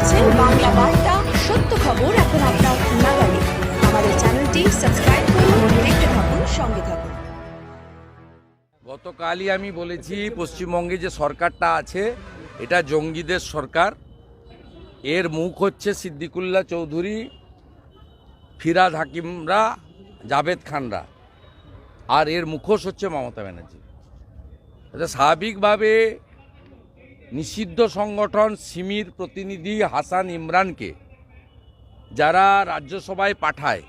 দেখছেন বাংলা বার্তা, সত্য খবর এখন আপনার নাগালে। আমাদের চ্যানেলটি সাবস্ক্রাইব করুন, দেখতে থাকুন, সঙ্গে থাকুন। গতকালই আমি বলেছি, পশ্চিমবঙ্গে যে সরকারটা আছে, এটা জঙ্গিদের সরকার। এর মুখ হচ্ছে সিদ্দিকুল্লা চৌধুরী, ফিরাদ হাকিমরা, জাভেদ খানরা। আর এর মুখোশ হচ্ছে মমতা ব্যানার্জি। স্বাভাবিকভাবে নিষিদ্ধ সংগঠন সিমির প্রতিনিধি হাসান ইমরানকে যারা রাজ্যসভায় পাঠায়,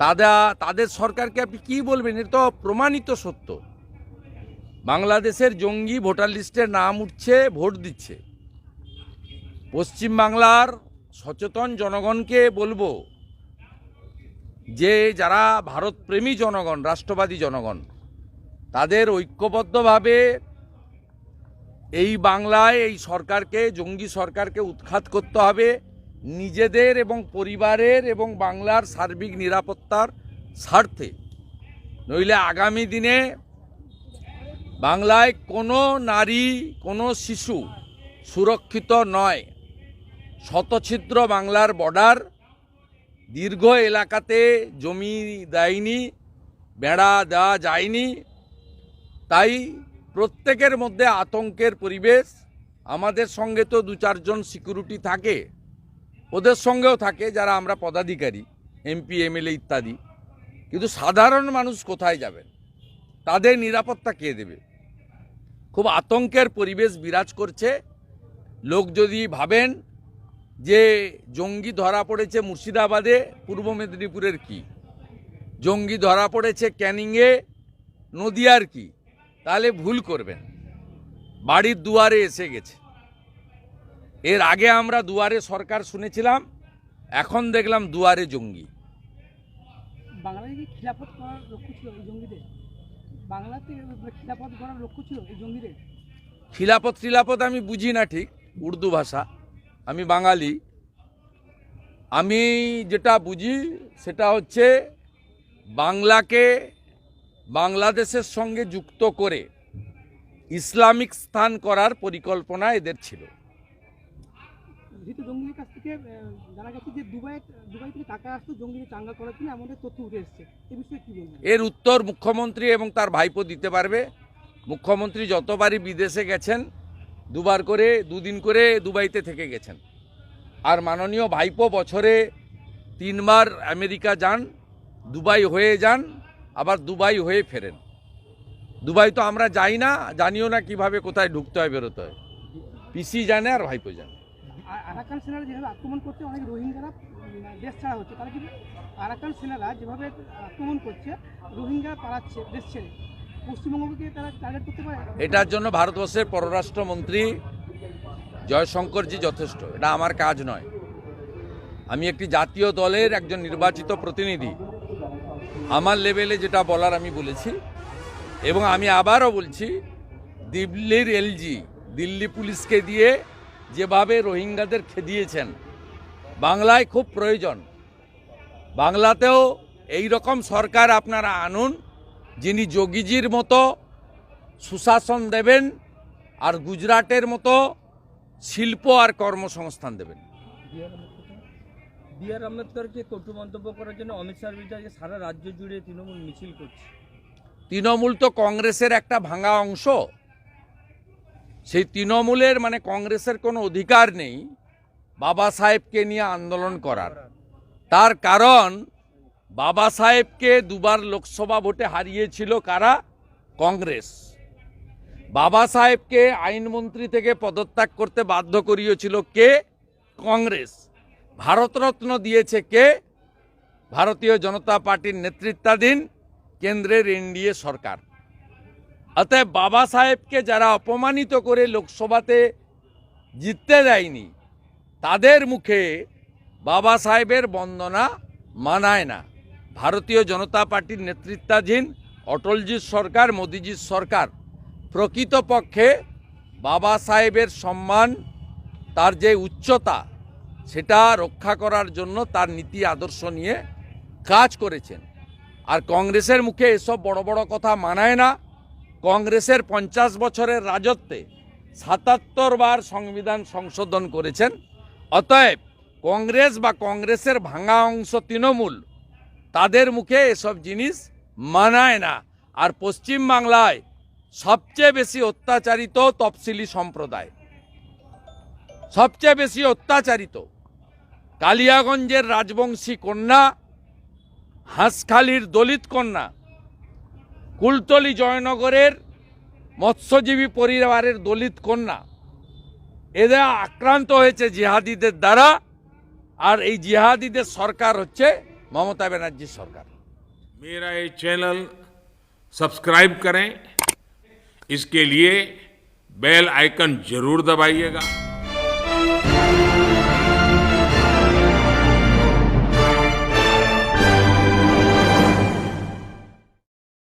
তাদা, তাদের সরকারকে আপনি কী বলবেন? এটা তো প্রমাণিত সত্য। বাংলাদেশের জঙ্গি ভোটার লিস্টে নাম উঠছে, ভোট দিচ্ছে। পশ্চিমবাংলার সচেতন জনগণকে বলব যে, যারা ভারতপ্রেমী জনগণ, রাষ্ট্রবাদী জনগণ, তাদের ঐক্যবদ্ধভাবে এই বাংলায় এই সরকারকে, জঙ্গি সরকারকে উৎখাত করতে হবে। নিজেদের এবং পরিবারের এবং বাংলার সার্বিক নিরাপত্তার স্বার্থে। নইলে আগামী দিনে বাংলায় কোনো নারী, কোনো শিশু সুরক্ষিত নয়। শতছিদ্র বাংলার বর্ডার। দীর্ঘ এলাকাতে জমি দেয়নি, বেড়া দেওয়া যায়নি। তাই প্রত্যেকের মধ্যে আতঙ্কের পরিবেশ। আমাদের সঙ্গে তো দু চারজন সিকিউরিটি থাকে। ওদের সঙ্গেও থাকে যারা আমরা পদাধিকারী এমপি এমএলএ ইত্যাদি। কিন্তু সাধারণ মানুষ কোথায় যাবেন? তাদের নিরাপত্তা কে দেবে? খুব আতঙ্কের পরিবেশ বিরাজ করছে। লোক যদি ভাবেন যে জঙ্গি ধরা পড়েছে মুর্শিদাবাদে, পূর্ব মেদিনীপুরের কি? জঙ্গি ধরা পড়েছে ক্যানিংয়ে, নদিয়ার কি? তাহলে ভুল করবেন। বাড়ির দুয়ারে এসে গেছে। এর আগে আমরা দুয়ারে সরকার শুনেছিলাম এখন দেখলাম দুয়ারে জঙ্গি। বাংলায় কি খিলাফত করার লক্ষ্য ছিল এই জঙ্গিদের? বাংলাতে খিলাফত করার লক্ষ্য ছিল এই জঙ্গিদের? খিলাপত খিলাপত আমি বুঝি না ঠিক উর্দু ভাষা। আমি বাঙালি। আমি যেটা বুঝি সেটা হচ্ছে বাংলাকে বাংলাদেশের সঙ্গে যুক্ত করে ইসলামিক স্থান করার পরিকল্পনা এদের ছিল। কাছ থেকে জানা গেছে যে দুবাই দুবাই থেকে টাকা আসতো জঙ্গিদের চাঙ্গা করার জন্য এমন তথ্য উঠে এসছে। এ বিষয়ে কি বলবেন? এর উত্তর মুখ্যমন্ত্রী এবং তার ভাইপো দিতে পারবে। মুখ্যমন্ত্রী যতবারই বিদেশে গেছেন দুবার করে দুদিন করে দুবাইতে থেকে গেছেন। আর মাননীয় ভাইপো বছরে তিনবার আমেরিকা যান দুবাই হয়ে যান আবার দুবাই হয়ে ফেরেন। দুবাই তো আমরা যাই না জানিও না কীভাবে কোথায় ঢুকতে হয় বেরোতে হয়। পিসি জানে আর ভাইপো জানে। আরাকান সেনারা যেভাবে আক্রমণ করছে অনেক রোহিঙ্গারা দেশ ছাড়া হচ্ছে। তারা কিন্তু আরাকান সেনারা যেভাবে আক্রমণ করছে রোহিঙ্গা পালাচ্ছে দেশ ছেড়ে। পশ্চিমবঙ্গকে তারা টার্গেট করতে পারে? এটার জন্য ভারতবর্ষের পররাষ্ট্রমন্ত্রী জয়শঙ্করজি যথেষ্ট। এটা আমার কাজ নয়। আমি একটি জাতীয় দলের একজন নির্বাচিত প্রতিনিধি। আমার লেভেলে যেটা বলার আমি বলেছি, এবং আমি আবারও বলছি, দিল্লির এলজি, দিল্লি পুলিশকে দিয়ে যেভাবে রোহিঙ্গাদের খেদিয়েছেন, বাংলায় খুব প্রয়োজন। বাংলাতেও এই রকম সরকার আপনারা আনুন, যিনি যোগীজির মতো সুশাসন দেবেন আর গুজরাটের মতো শিল্প আর কর্মসংস্থান দেবেন। বি আর আম্বেদকরকে কটু মন্তব্য করার জন্য অমিত শাহর বিরুদ্ধে সারা রাজ্য জুড়ে তৃণমূল মিছিল করছে। তৃণমূল তো কংগ্রেসের একটা ভাঙা অংশ। সেই তৃণমূলের মানে কংগ্রেসের কোনো অধিকার নেই বাবা সাহেবকে নিয়ে আন্দোলন করার। তার কারণ বাবা সাহেবকে দুবার লোকসভা ভোটে হারিয়েছিল কারা? কংগ্রেস। বাবা সাহেবকে আইনমন্ত্রী থেকে পদত্যাগ করতে বাধ্য করিয়েছিল কে? কংগ্রেস। ভারতরত্ন দিয়েছে কে? ভারতীয় জনতা পার্টির নেতৃত্বাধীন কেন্দ্রের এনডিএ সরকার। অতএব বাবা সাহেবকে যারা অপমানিত করে লোকসভাতে জিততে দেয়নি, তাদের মুখে বাবা সাহেবের বন্দনা মানায় না। ভারতীয় জনতা পার্টির নেতৃত্বাধীন অটলজির সরকার, মোদিজির সরকার, প্রকৃতপক্ষে বাবা সাহেবের সম্মান, তার যে উচ্চতা সেটা রক্ষা করার জন্য তার নীতি আদর্শ নিয়ে কাজ করেছেন। আর কংগ্রেসের মুখে এসব বড় বড় কথা মানায় না। কংগ্রেসের পঞ্চাশ বছরের রাজত্বে সাতাত্তর বার সংবিধান সংশোধন করেছেন। অতএব কংগ্রেস বা কংগ্রেসের ভাঙা অংশ তৃণমূল, তাদের মুখে এসব জিনিস মানায় না। আর পশ্চিম বাংলায় সবচেয়ে বেশি অত্যাচারিত তফসিলি সম্প্রদায়। সবচেয়ে বেশি অত্যাচারিত কালিয়াগঞ্জের রাজবংশী কন্যা হাঁসখালির দলিত কন্যা কুলতলি জয়নগরের মৎস্যজীবী পরিবারের দলিত কন্যা এরা আক্রান্ত হয়েছে জিহাদিদের দ্বারা আর এই জিহাদিদের সরকার হচ্ছে মমতা ব্যানার্জির সরকার मेरा ये चैनल सब्सक्राइब करें इसके लिए बेल आइकन जरूर दबाइएगा